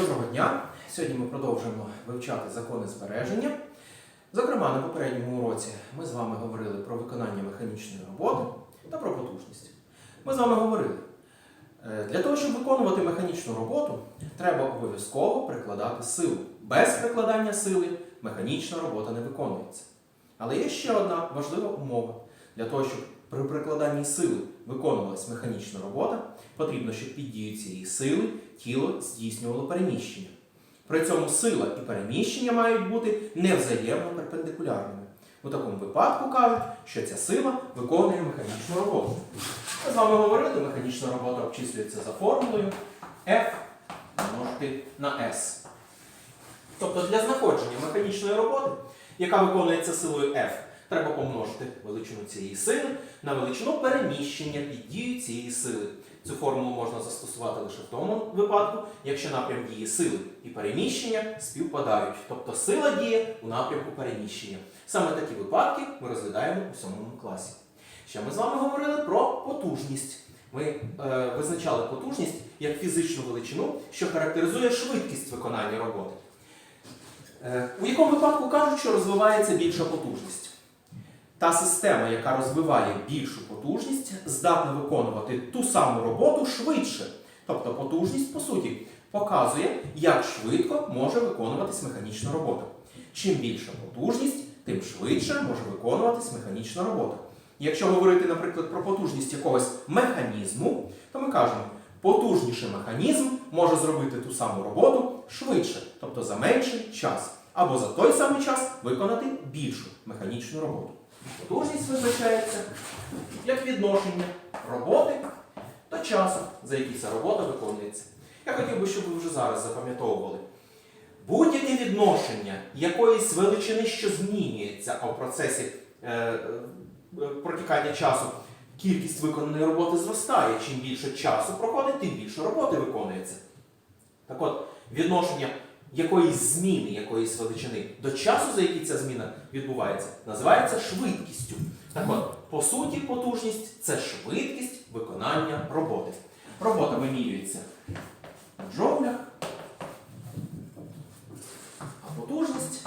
Доброго дня! Сьогодні ми продовжуємо вивчати закони збереження. Зокрема, на попередньому уроці ми з вами говорили про виконання механічної роботи та про потужність. Ми з вами говорили, е, для того, щоб виконувати механічну роботу, треба обов'язково прикладати силу. Без прикладання сили механічна робота не виконується. Але є ще одна важлива умова. Для того, щоб при прикладанні сили виконувалась механічна робота, потрібно, щоб під дією цієї сили тіло здійснювало переміщення. При цьому сила і переміщення мають бути невзаємно перпендикулярними. У такому випадку кажуть, що ця сила виконує механічну роботу. Ми з вами говорили, механічна робота обчислюється за формулою F помножити на S. Тобто для знаходження механічної роботи, яка виконується силою F, треба помножити величину цієї сили на величину переміщення під дією цієї сили. Цю формулу можна застосувати лише в тому випадку, якщо напрям дії сили і переміщення співпадають. Тобто сила діє у напрямку переміщення. Саме такі випадки ми розглядаємо у сьомому класі. Ще ми з вами говорили про потужність. Ми е, визначали потужність як фізичну величину, що характеризує швидкість виконання роботи. Е, у якому випадку кажуть, що розвивається більша потужність? Та система, яка розвиває більшу потужність, здатна виконувати ту саму роботу швидше. Тобто потужність, по суті, показує, як швидко може виконуватись механічна робота. Чим більша потужність, тим швидше може виконуватись механічна робота. Якщо говорити, наприклад, про потужність якогось механізму, то ми кажемо, потужніший механізм може зробити ту саму роботу швидше, тобто за менший час, або за той самий час виконати більшу механічну роботу. Потужність визначається як відношення роботи до часу, за який ця робота виконується. Я хотів би, щоб ви вже зараз запам'ятовували. Будь-яке відношення якоїсь величини, що змінюється в процесі е, е, протікання часу, кількість виконаної роботи зростає. Чим більше часу проходить, тим більше роботи виконується. Так от, відношення якоїсь зміни якоїсь величини до часу, за який ця зміна відбувається, називається швидкістю. Так от, по суті, потужність це швидкість виконання роботи. Робота вимірюється в джоулях, а потужність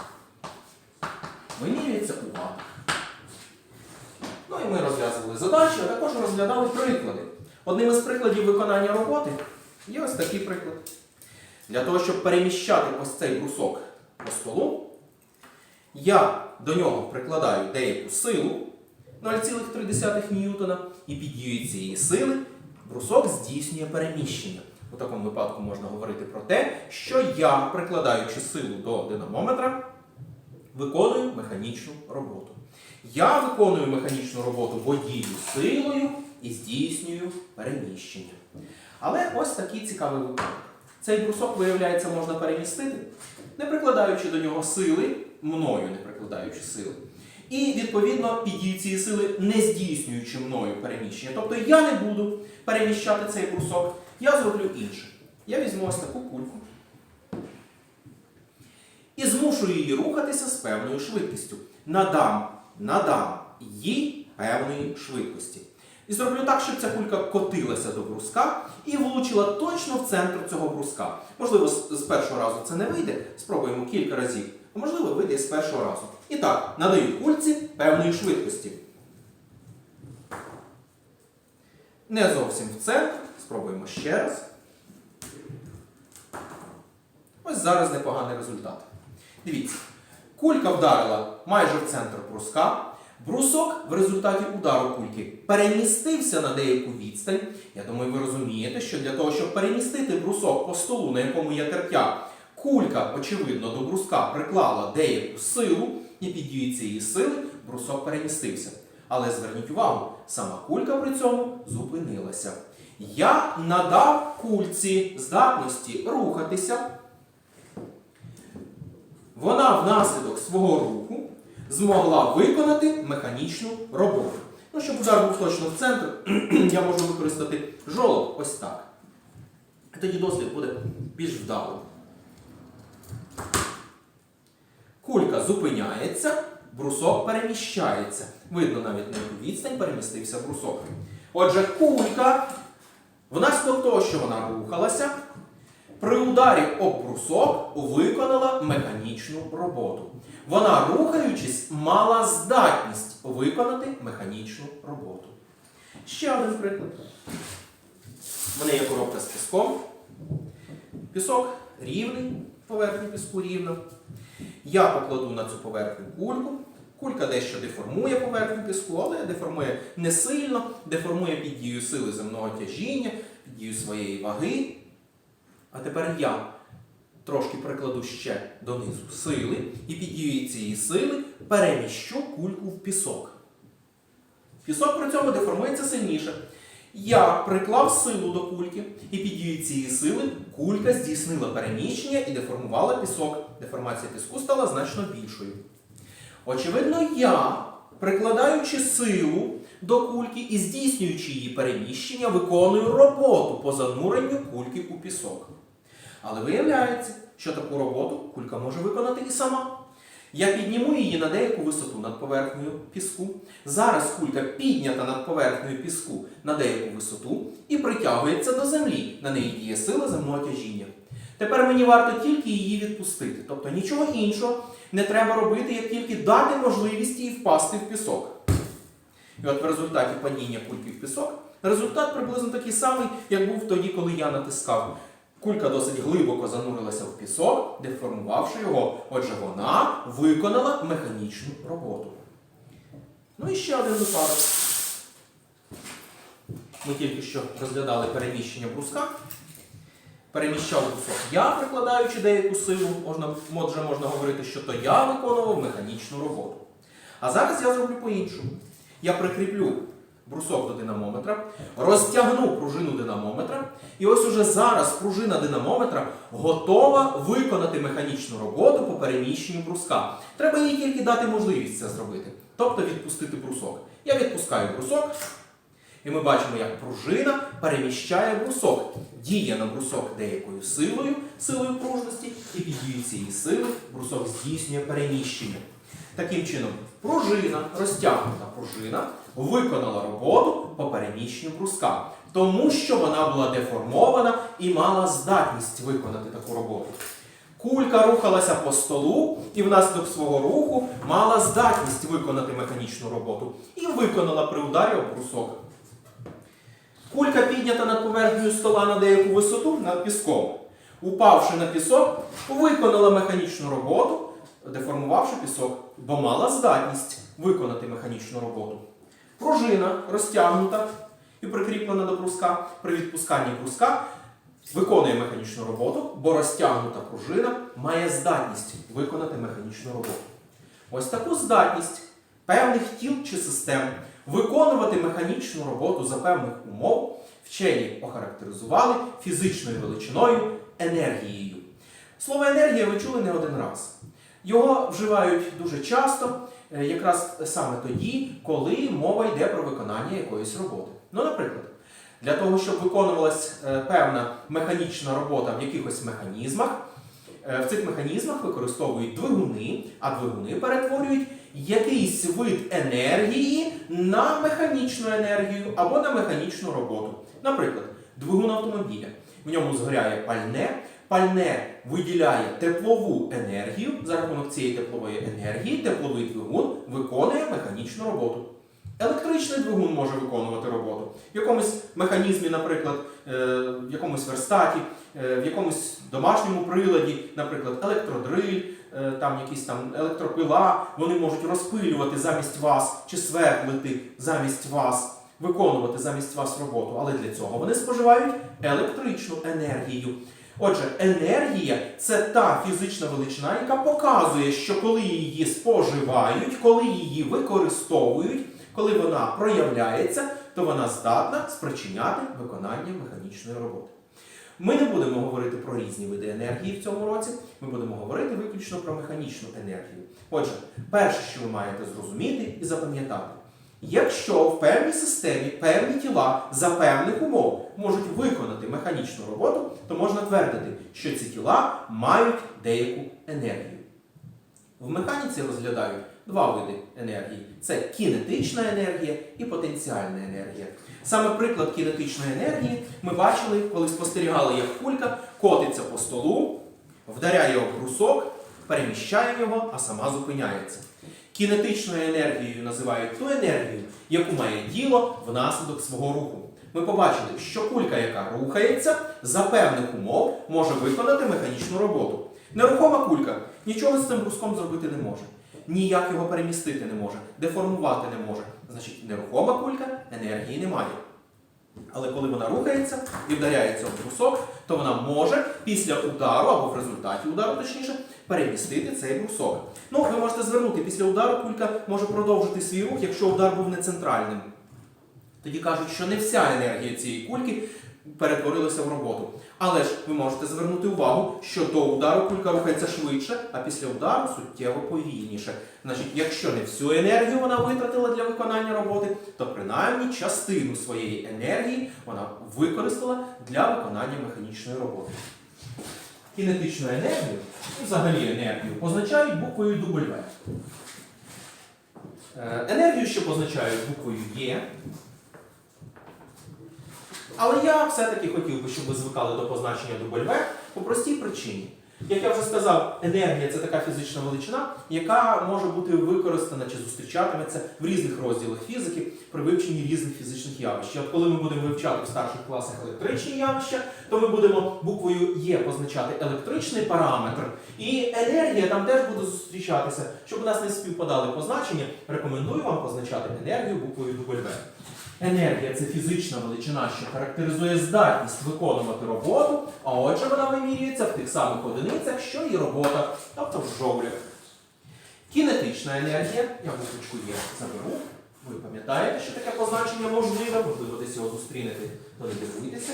вимірюється у ватах. Ну і ми розв'язували задачі, а також розглядали приклади. Одним із прикладів виконання роботи є ось такий приклад. Для того, щоб переміщати ось цей брусок по столу, я до нього прикладаю деяку силу 0,3 ньютона, і під дією цієї сили брусок здійснює переміщення. У такому випадку можна говорити про те, що я, прикладаючи силу до динамометра, виконую механічну роботу. Я виконую механічну роботу, бо дію силою і здійснюю переміщення. Але ось такий цікавий випадок. Цей брусок, виявляється, можна перемістити, не прикладаючи до нього сили, мною не прикладаючи сили. І, відповідно, під дією цієї сили не здійснюючи мною переміщення. Тобто я не буду переміщати цей брусок, я зроблю інше. Я візьму ось таку кульку і змушу її рухатися з певною швидкістю. Надам, надам їй певної швидкості. І зроблю так, щоб ця кулька котилася до бруска і влучила точно в центр цього бруска. Можливо, з першого разу це не вийде, спробуємо кілька разів. А можливо, вийде з першого разу. І так, надаю кульці певної швидкості. Не зовсім в центр. Спробуємо ще раз. Ось зараз непоганий результат. Дивіться, кулька вдарила майже в центр бруска. Брусок в результаті удару кульки перемістився на деяку відстань. Я думаю, ви розумієте, що для того, щоб перемістити брусок по столу, на якому є тертя, кулька, очевидно, до бруска приклала деяку силу, і під дією цієї сили брусок перемістився. Але зверніть увагу, сама кулька при цьому зупинилася. Я надав кульці здатності рухатися. Вона внаслідок свого руху змогла виконати механічну роботу. Ну, щоб удар був точно в центр, я можу використати жолоб ось так. Тоді дослід буде більш вдалим. Кулька зупиняється, брусок переміщається. Видно навіть на яку відстань перемістився брусок. Отже, кулька, внаслідок того, що вона рухалася, при ударі об брусок виконала механічну роботу. Вона, рухаючись, мала здатність виконати механічну роботу. Ще один приклад. У мене є коробка з піском. Пісок рівний, поверхня піску рівна. Я покладу на цю поверхню кульку. Кулька дещо деформує поверхню піску, але деформує не сильно, деформує під дією сили земного тяжіння, під дією своєї ваги. А тепер я трошки прикладу ще донизу сили і під дією цієї сили переміщу кульку в пісок. Пісок при цьому деформується сильніше. Я приклав силу до кульки, і під дією цієї сили кулька здійснила переміщення і деформувала пісок. Деформація піску стала значно більшою. Очевидно, я, прикладаючи силу до кульки і здійснюючи її переміщення, виконую роботу по зануренню кульки у пісок. Але виявляється, що таку роботу кулька може виконати і сама. Я підніму її на деяку висоту над поверхнею піску. Зараз кулька піднята над поверхнею піску на деяку висоту і притягується до землі. На неї діє сила земного тяжіння. Тепер мені варто тільки її відпустити. Тобто нічого іншого не треба робити, як тільки дати можливість їй впасти в пісок. І от в результаті падіння кульки в пісок результат приблизно такий самий, як був тоді, коли я натискав. Кулька досить глибоко занурилася в пісок, деформувавши його. Отже, вона виконала механічну роботу. Ну і ще один випадок. Ми тільки що розглядали переміщення бруска. Переміщав брусок я, прикладаючи деяку силу, можна, може, можна говорити, що то я виконував механічну роботу. А зараз я зроблю по-іншому. Я прикріплю брусок до динамометра, розтягну пружину динамометра, і ось уже зараз пружина динамометра готова виконати механічну роботу по переміщенню бруска. Треба їй тільки дати можливість це зробити, тобто відпустити брусок. Я відпускаю брусок, і ми бачимо, як пружина переміщає брусок. Діє на брусок деякою силою, силою пружності, і під дією цієї сили брусок здійснює переміщення. Таким чином, пружина, розтягнута пружина, виконала роботу по переміщенню бруска, тому що вона була деформована і мала здатність виконати таку роботу. Кулька рухалася по столу і внаслідок свого руху мала здатність виконати механічну роботу і виконала при ударі об брусок. Кулька піднята над поверхнею стола на деяку висоту над піском. Упавши на пісок, виконала механічну роботу, деформувавши пісок, бо мала здатність виконати механічну роботу. Пружина розтягнута і прикріплена до бруска. При відпусканні бруска виконує механічну роботу, бо розтягнута пружина має здатність виконати механічну роботу. Ось таку здатність певних тіл чи систем виконувати механічну роботу за певних умов вчені охарактеризували фізичною величиною енергією. Слово енергія ви чули не один раз. Його вживають дуже часто, якраз саме тоді, коли мова йде про виконання якоїсь роботи. Ну, наприклад, для того, щоб виконувалась е, певна механічна робота в якихось механізмах, е, в цих механізмах використовують двигуни, а двигуни перетворюють якийсь вид енергії на механічну енергію або на механічну роботу. Наприклад, двигун автомобіля. В ньому згоряє пальне, пальне виділяє теплову енергію. За рахунок цієї теплової енергії тепловий двигун виконує механічну роботу. Електричний двигун може виконувати роботу. В якомусь механізмі, наприклад, е, в якомусь верстаті, е, в якомусь домашньому приладі, наприклад, електродриль, е, там якісь там електропила, вони можуть розпилювати замість вас чи свердлити замість вас, виконувати замість вас роботу. Але для цього вони споживають електричну енергію. Отже, енергія це та фізична величина, яка показує, що коли її споживають, коли її використовують, коли вона проявляється, то вона здатна спричиняти виконання механічної роботи. Ми не будемо говорити про різні види енергії в цьому році, ми будемо говорити виключно про механічну енергію. Отже, перше, що ви маєте зрозуміти і запам'ятати, якщо в певній системі певні тіла за певних умов можуть виконати механічну роботу, то можна твердити, що ці тіла мають деяку енергію. В механіці розглядають два види енергії: це кінетична енергія і потенціальна енергія. Саме приклад кінетичної енергії ми бачили, коли спостерігали, як кулька котиться по столу, вдаряє об брусок, переміщає його, а сама зупиняється. Кінетичною енергією називають ту енергію, яку має діло внаслідок свого руху. Ми побачили, що кулька, яка рухається, за певних умов може виконати механічну роботу. Нерухома кулька нічого з цим бруском зробити не може. Ніяк його перемістити не може, деформувати не може. Значить, нерухома кулька енергії не має. Але коли вона рухається і вдаряється в брусок, то вона може після удару або в результаті удару, точніше, перемістити цей брусок. Ну, ви можете звернути, після удару кулька може продовжити свій рух, якщо удар був не центральним. Тоді кажуть, що не вся енергія цієї кульки перетворилася в роботу. Але ж ви можете звернути увагу, що до удару кулька рухається швидше, а після удару суттєво повільніше. Значить, якщо не всю енергію вона витратила для виконання роботи, то принаймні частину своєї енергії вона використала для виконання механічної роботи. Кінетичну енергію, взагалі енергію, позначають буквою W. Е, Енергію ще позначають буквою Є. Але я все-таки хотів би, щоб ви звикали до позначення W по простій причині. Як я вже сказав, енергія це така фізична величина, яка може бути використана чи зустрічатиметься в різних розділах фізики при вивченні різних фізичних явищ. От коли ми будемо вивчати в старших класах електричні явища, то ми будемо буквою Є позначати електричний параметр, і енергія там теж буде зустрічатися. Щоб у нас не співпадали позначення, рекомендую вам позначати енергію буквою W. Енергія це фізична величина, що характеризує здатність виконувати роботу, а отже вона вимірюється в тих самих одиницях, що і робота, тобто в жоулях. Кінетична енергія, я буквочку є заберу. Ви пам'ятаєте, що таке позначення можливе, можливо, десь його зустрінете, то не дивуйтеся.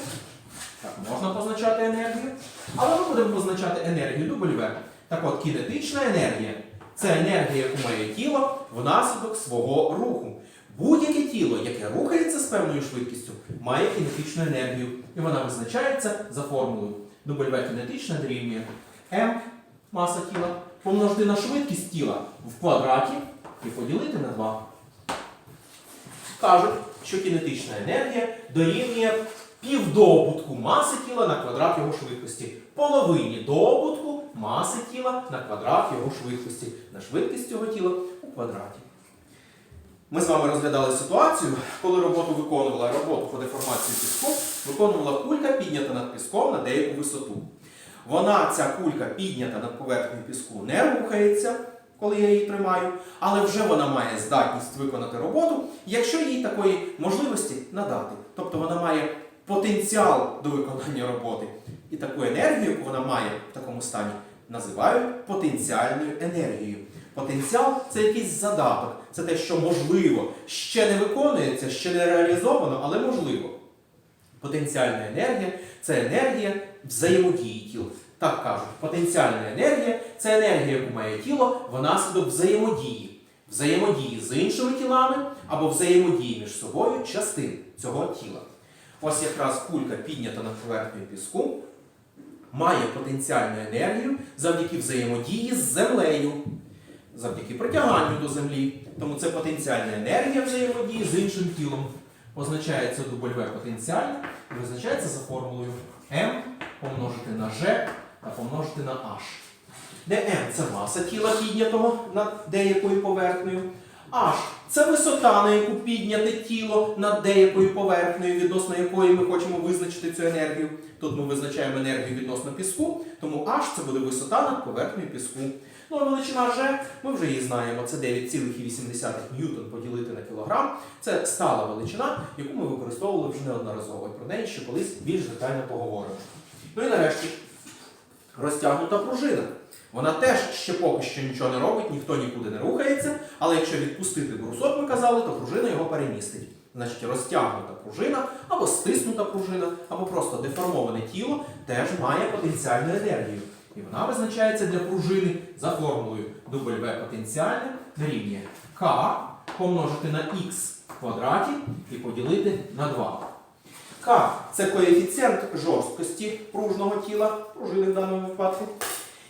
Так, можна позначати енергію. Але ми будемо позначати енергію W. Так от, кінетична енергія це енергія, яку має тіло внаслідок свого руху. Будь-яке тіло, яке рухається з певною швидкістю, має кінетичну енергію, і вона визначається за формулою W кінетична дорівнює m маса тіла помножити на швидкість тіла в квадраті і поділити на 2. Кажуть, що кінетична енергія дорівнює півдобутку маси тіла на квадрат його швидкості, половині добутку маси тіла на квадрат його швидкості, на швидкість цього тіла у квадраті. Ми з вами розглядали ситуацію, коли роботу виконувала роботу по деформації піску, виконувала кулька, піднята над піском на деяку висоту. Вона, ця кулька, піднята над поверхнею піску, не рухається, коли я її тримаю, але вже вона має здатність виконати роботу, якщо їй такої можливості надати. Тобто вона має потенціал до виконання роботи. І таку енергію, яку вона має в такому стані, називають потенціальною енергією. Потенціал це якийсь задаток, це те, що можливо, ще не виконується, ще не реалізовано, але можливо. Потенціальна енергія це енергія взаємодії тіл. Так кажуть, потенціальна енергія це енергія, яку має тіло внаслідок взаємодії. Взаємодії з іншими тілами або взаємодії між собою частин цього тіла. Ось якраз кулька піднята над поверхнею піску, має потенціальну енергію завдяки взаємодії з землею завдяки притяганню до землі. Тому це потенціальна енергія взаємодії з іншим тілом. Позначається W потенціальна і визначається за формулою M помножити на G та помножити на H. Де M це маса тіла піднятого над деякою поверхнею. H це висота, на яку підняте тіло над деякою поверхнею, відносно якої ми хочемо визначити цю енергію. Тут ми визначаємо енергію відносно піску, тому H це буде висота над поверхнею піску. Ну, а величина G, ми вже її знаємо, це 9,8 ньютон поділити на кілограм. Це стала величина, яку ми використовували вже неодноразово. І про неї ще колись більш детально поговоримо. Ну і нарешті, розтягнута пружина. Вона теж ще поки що нічого не робить, ніхто нікуди не рухається, але якщо відпустити брусок, ми казали, то пружина його перемістить. Значить, розтягнута пружина, або стиснута пружина, або просто деформоване тіло теж має потенціальну енергію. І вона визначається для пружини за формулою W потенціальне дорівнює К помножити на х квадраті і поділити на 2. К це коефіцієнт жорсткості пружного тіла, пружини в даному випадку.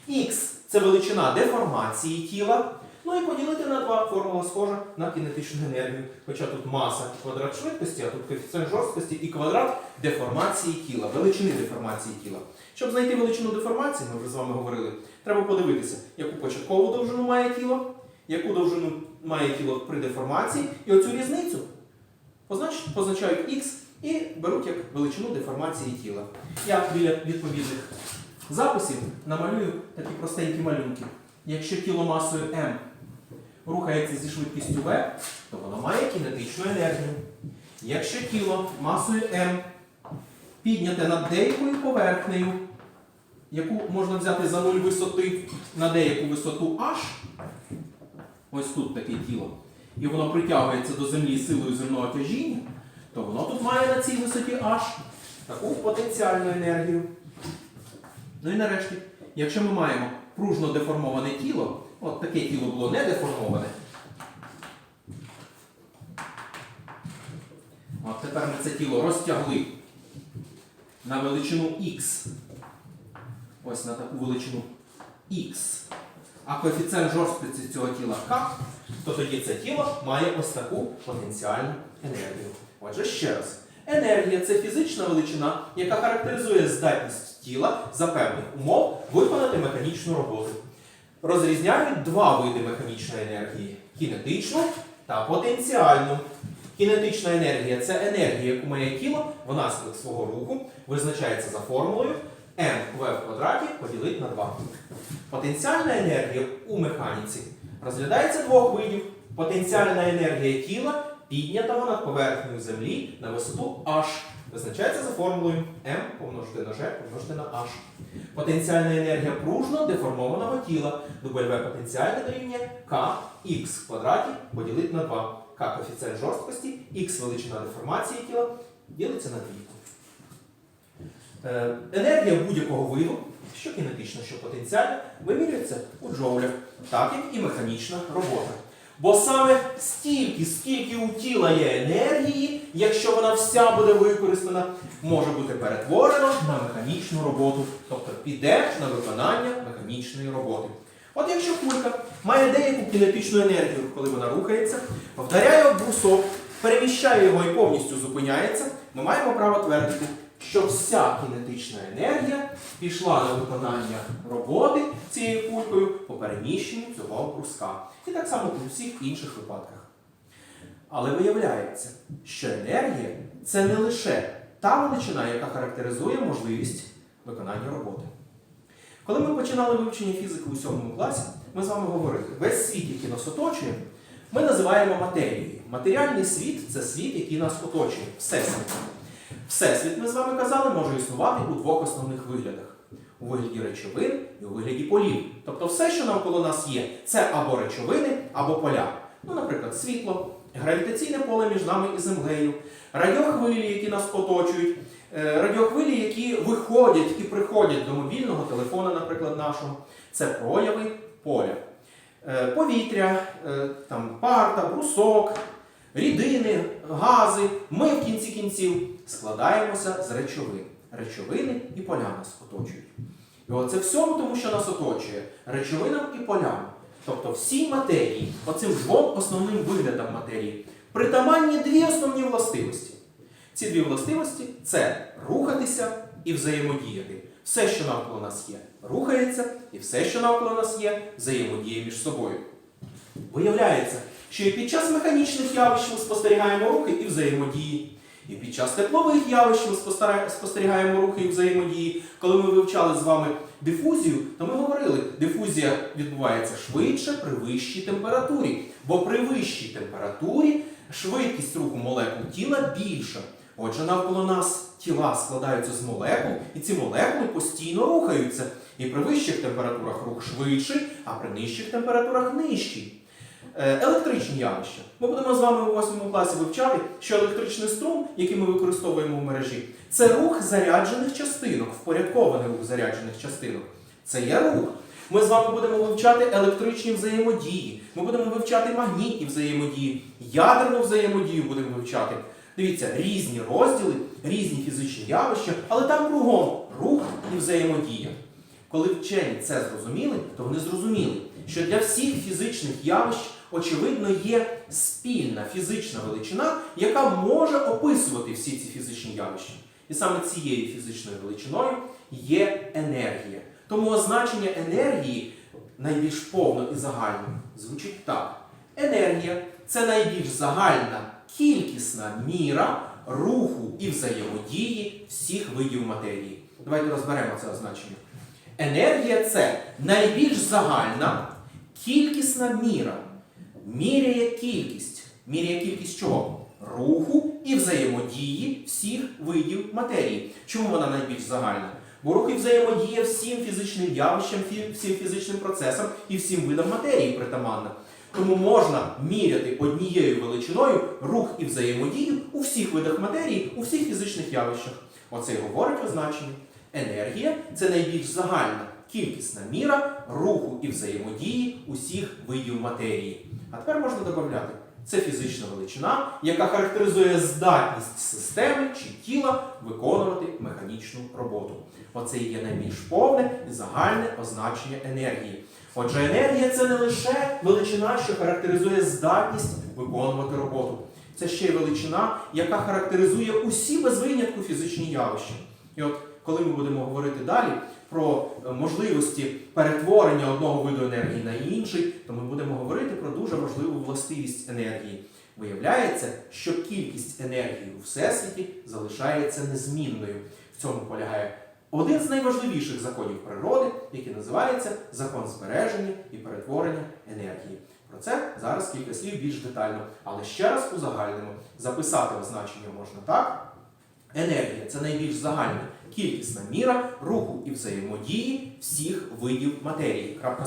Х це величина деформації тіла. Ну і поділити на 2 формула схожа на кінетичну енергію. Хоча тут маса квадрат швидкості, а тут коефіцієнт жорсткості і квадрат деформації тіла, величини деформації тіла. Щоб знайти величину деформації, ми вже з вами говорили, треба подивитися, яку початкову довжину має тіло, яку довжину має тіло при деформації, і оцю різницю познач- позначають х і беруть як величину деформації тіла. Я біля відповідних записів намалюю такі простенькі малюнки. Якщо тіло масою m рухається зі швидкістю v, то воно має кінетичну енергію. Якщо тіло масою m підняте над деякою поверхнею, яку можна взяти за нуль висоти на деяку висоту h, ось тут таке тіло, і воно притягується до землі силою земного тяжіння, то воно тут має на цій висоті h таку потенціальну енергію. Ну і нарешті, якщо ми маємо пружно деформоване тіло, от таке тіло було не деформоване. От тепер ми це тіло розтягли на величину x. Ось на таку величину x. А коефіцієнт жорсткості цього тіла k, то тоді це тіло має ось таку потенціальну енергію. Отже, ще раз. Енергія це фізична величина, яка характеризує здатність тіла за певних умов виконати механічну роботу. Розрізняють два види механічної енергії кінетичну та потенціальну. Кінетична енергія це енергія, яку має тіло внаслідок свого руху, визначається за формулою mv в квадраті поділити на 2. Потенціальна енергія у механіці розглядається двох видів. Потенціальна енергія тіла піднятого над поверхнею Землі на висоту h. Визначається за формулою m помножити на g помножити на h. Потенціальна енергія пружно деформованого тіла. Дубль V потенціальне дорівнює kx в квадраті поділити на 2. К коефіцієнт жорсткості, х величина деформації тіла ділиться на двійку. Е, Енергія будь-якого виду, що кінетична, що потенціальна, вимірюється у джоулях, так як і механічна робота. Бо саме стільки, скільки у тіла є енергії, якщо вона вся буде використана, може бути перетворено на механічну роботу, тобто піде на виконання механічної роботи. От якщо кулька має деяку кінетичну енергію, коли вона рухається, вдаряє об брусок, переміщає його і повністю зупиняється, ми маємо право твердити, що вся кінетична енергія пішла на виконання роботи цією кулькою по переміщенню цього бруска. І так само у всіх інших випадках. Але виявляється, що енергія це не лише та величина, яка характеризує можливість виконання роботи. Коли ми починали вивчення фізики у сьомому класі, ми з вами говорили, весь світ, який нас оточує, ми називаємо матерією. Матеріальний світ це світ, який нас оточує, всесвіт. Всесвіт, ми з вами казали, може існувати у двох основних виглядах: у вигляді речовин і у вигляді полів. Тобто все, що навколо нас є, це або речовини, або поля. Ну, наприклад, світло, гравітаційне поле між нами і землею, радіохвилі, які нас оточують, е, радіохвилі, які виходять і приходять до мобільного телефона, наприклад, нашого. Це прояви поля. Е, Повітря, е, там, парта, брусок, рідини, гази. Ми в кінці кінців складаємося з речовин. Речовини і поля нас оточують. І оце всьому тому, що нас оточує речовинам і полям. Тобто всій матерії, оцим двом основним виглядам матерії, притаманні дві основні властивості. Ці дві властивості це рухатися і взаємодіяти. Все, що навколо нас є, рухається, і все, що навколо нас є, взаємодіє між собою. Виявляється, що і під час механічних явищ ми спостерігаємо рухи і взаємодії. І під час теплових явищ ми спостерігаємо рухи і взаємодії. Коли ми вивчали з вами дифузію, то ми говорили, дифузія відбувається швидше при вищій температурі. Бо при вищій температурі швидкість руху молекул тіла більша. Отже, навколо нас тіла складаються з молекул, і ці молекули постійно рухаються. І при вищих температурах рух швидший, а при нижчих температурах нижчий. Е, Електричні явища. Ми будемо з вами у 8 класі вивчати, що електричний струм, який ми використовуємо в мережі, це рух заряджених частинок, впорядкований рух заряджених частинок. Це є рух. Ми з вами будемо вивчати електричні взаємодії, ми будемо вивчати магнітні взаємодії, ядерну взаємодію будемо вивчати. Дивіться, різні розділи, різні фізичні явища, але там кругом рух і взаємодія. Коли вчені це зрозуміли, то вони зрозуміли, що для всіх фізичних явищ, очевидно, є спільна фізична величина, яка може описувати всі ці фізичні явища. І саме цією фізичною величиною є енергія. Тому означення енергії найбільш повно і загально звучить так. Енергія це найбільш загальна кількісна міра руху і взаємодії всіх видів матерії. Давайте розберемо це означення. Енергія це найбільш загальна кількісна міра. Міряє кількість. Міряє кількість чого? Руху і взаємодії всіх видів матерії. Чому вона найбільш загальна? Бо рух і взаємодія всім фізичним явищам, всім фізичним процесам і всім видам матерії притаманна. Тому можна міряти однією величиною рух і взаємодію у всіх видах матерії, у всіх фізичних явищах. Оце й говорить означення. Енергія це найбільш загальна кількісна міра руху і взаємодії усіх видів матерії. А тепер можна додати. Це фізична величина, яка характеризує здатність системи чи тіла виконувати механічну роботу. Оце є найбільш повне і загальне означення енергії. Отже, енергія це не лише величина, що характеризує здатність виконувати роботу. Це ще й величина, яка характеризує усі без винятку фізичні явища. І от коли ми будемо говорити далі про е, можливості перетворення одного виду енергії на інший, то ми будемо говорити про дуже важливу властивість енергії. Виявляється, що кількість енергії у всесвіті залишається незмінною. В цьому полягає один з найважливіших законів природи, який називається закон збереження і перетворення енергії. Про це зараз кілька слів більш детально, але ще раз узагальнимо. Записати означення можна так. Енергія це найбільш загальна кількісна міра руху і взаємодії всіх видів матерії. Крапка.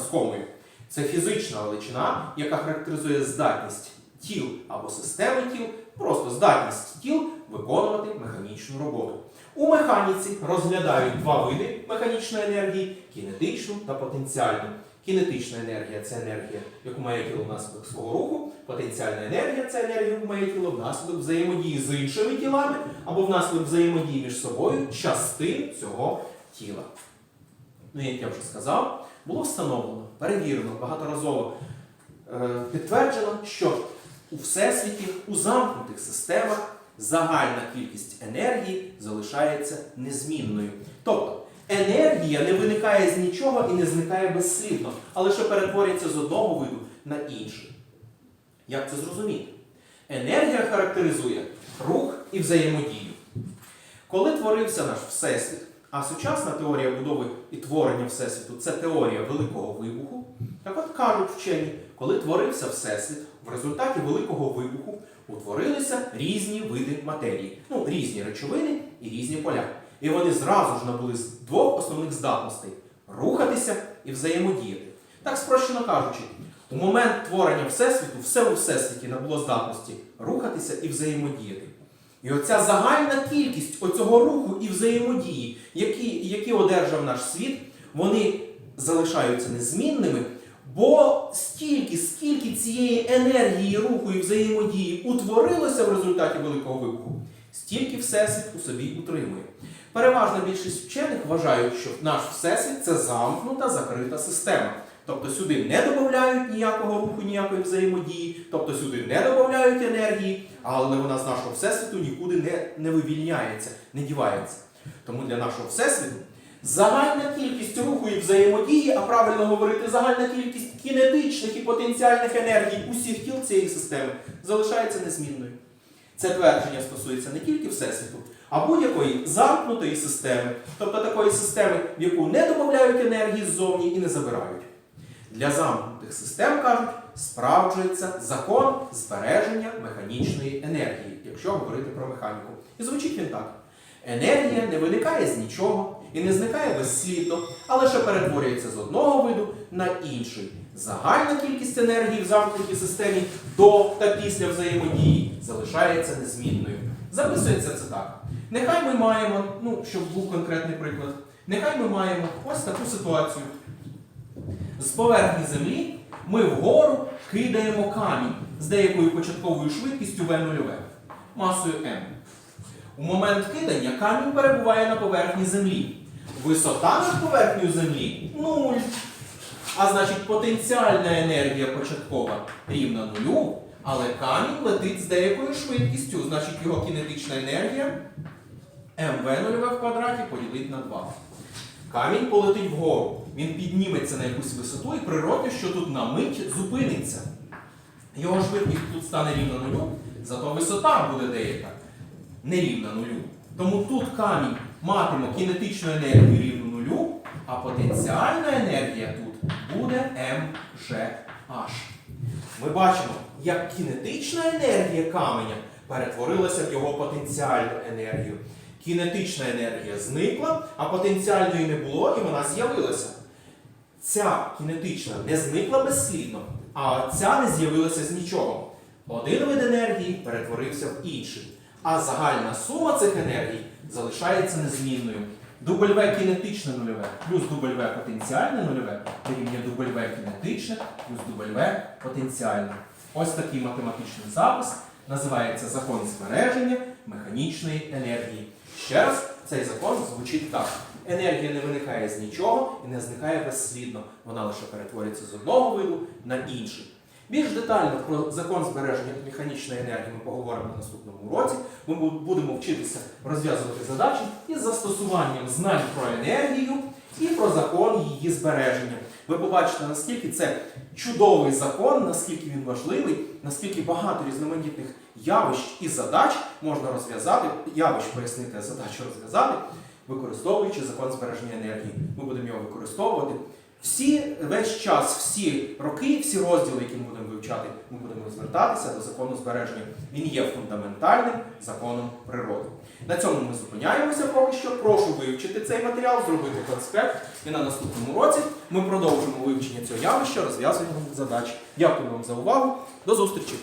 Це фізична величина, яка характеризує здатність тіл або системи тіл, просто здатність тіл виконувати механічну роботу. У механіці розглядають два види механічної енергії кінетичну та потенціальну. Кінетична енергія це енергія, яку має тіло внаслідок свого руху. Потенціальна енергія це енергія, яку має тіло внаслідок взаємодії з іншими тілами або внаслідок взаємодії між собою частин цього тіла. Ну, як я вже сказав, було встановлено, перевірено багаторазово е, підтверджено, що у всесвіті, у замкнутих системах загальна кількість енергії залишається незмінною. Тобто енергія не виникає з нічого і не зникає безслідно, а лише перетворюється з одного виду на інший. Як це зрозуміти? Енергія характеризує рух і взаємодію. Коли творився наш Всесвіт, а сучасна теорія будови і творення Всесвіту це теорія великого вибуху, так от кажуть вчені, коли творився Всесвіт, в результаті великого вибуху утворилися різні види матерії, ну, різні речовини і різні поля. І вони зразу ж набули двох основних здатностей рухатися і взаємодіяти. Так спрощено кажучи, у момент творення Всесвіту все у Всесвіті набуло здатності рухатися і взаємодіяти. І оця загальна кількість оцього руху і взаємодії, які, які одержав наш світ, вони залишаються незмінними, бо стільки, скільки цієї енергії руху і взаємодії утворилося в результаті Великого вибуху, стільки Всесвіт у собі утримує. Переважна більшість вчених вважають, що наш Всесвіт це замкнута закрита система. Тобто сюди не додають ніякого руху, ніякої взаємодії, тобто сюди не додають енергії, але вона з нашого всесвіту нікуди не, не вивільняється, не дівається. Тому для нашого всесвіту загальна кількість руху і взаємодії, а правильно говорити, загальна кількість кінетичних і потенціальних енергій усіх тіл цієї системи залишається незмінною. Це твердження стосується не тільки Всесвіту, а будь-якої замкнутої системи, тобто такої системи, в яку не додають енергії ззовні і не забирають. Для замкнутих систем, кажуть, справджується закон збереження механічної енергії, якщо говорити про механіку. І звучить він так: енергія не виникає з нічого і не зникає безслідно, а лише перетворюється з одного виду на інший. Загальна кількість енергії в замкнутій системі до та після взаємодії залишається незмінною. Записується це так. Нехай ми маємо, ну, щоб був конкретний приклад, нехай ми маємо ось таку ситуацію. З поверхні землі ми вгору кидаємо камінь з деякою початковою швидкістю v0 масою m. У момент кидання камінь перебуває на поверхні землі. Висота над поверхнею землі 0. А значить, потенціальна енергія початкова рівна нулю, але камінь летить з деякою швидкістю, значить його кінетична енергія МВ нульове в квадраті поділить на 2. Камінь полетить вгору, він підніметься на якусь висоту і природно, що тут на мить зупиниться. Його швидкість тут стане рівна нулю, зато висота буде деяка нерівна нулю. Тому тут камінь матиме кінетичну енергію рівну нулю, а потенціальна енергія тут буде МЖH. Ми бачимо, як кінетична енергія каменя перетворилася в його потенціальну енергію. Кінетична енергія зникла, а потенціальної не було, і вона з'явилася. Ця кінетична не зникла безслідно, а ця не з'явилася з нічого. Один вид енергії перетворився в інший, а загальна сума цих енергій залишається незмінною. W кінетичне нульове плюс W потенціальне нульове дорівнює W кінетичне плюс W потенціальне. Ось такий математичний запис називається закон збереження механічної енергії. Ще раз, цей закон звучить так. Енергія не виникає з нічого і не зникає безслідно. Вона лише перетворюється з одного виду на інший. Більш детально про закон збереження механічної енергії ми поговоримо на наступному уроці. Ми будемо вчитися розв'язувати задачі із застосуванням знань про енергію і про закон її збереження. Ви побачите, наскільки це чудовий закон, наскільки він важливий, наскільки багато різноманітних явищ і задач можна розв'язати, явищ пояснити, а задачу розв'язати, використовуючи закон збереження енергії. Ми будемо його використовувати. Всі весь час, всі роки, всі розділи, які ми будемо вивчати, ми будемо звертатися до закону збереження. Він є фундаментальним законом природи. На цьому ми зупиняємося поки що. Прошу вивчити цей матеріал, зробити конспект. І на наступному році ми продовжимо вивчення цього явища, розв'язування задач. Дякую вам за увагу. До зустрічі!